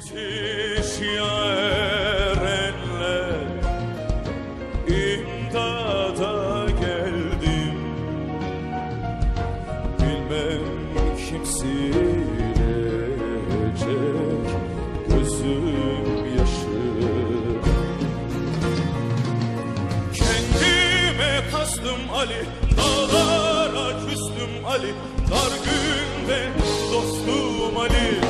Yetiş yarenler İmdada geldim. Bilmem kim Gözüm yaşı. Kendime kastım Ali Dağlara küstüm Ali. Dar günde dostum Ali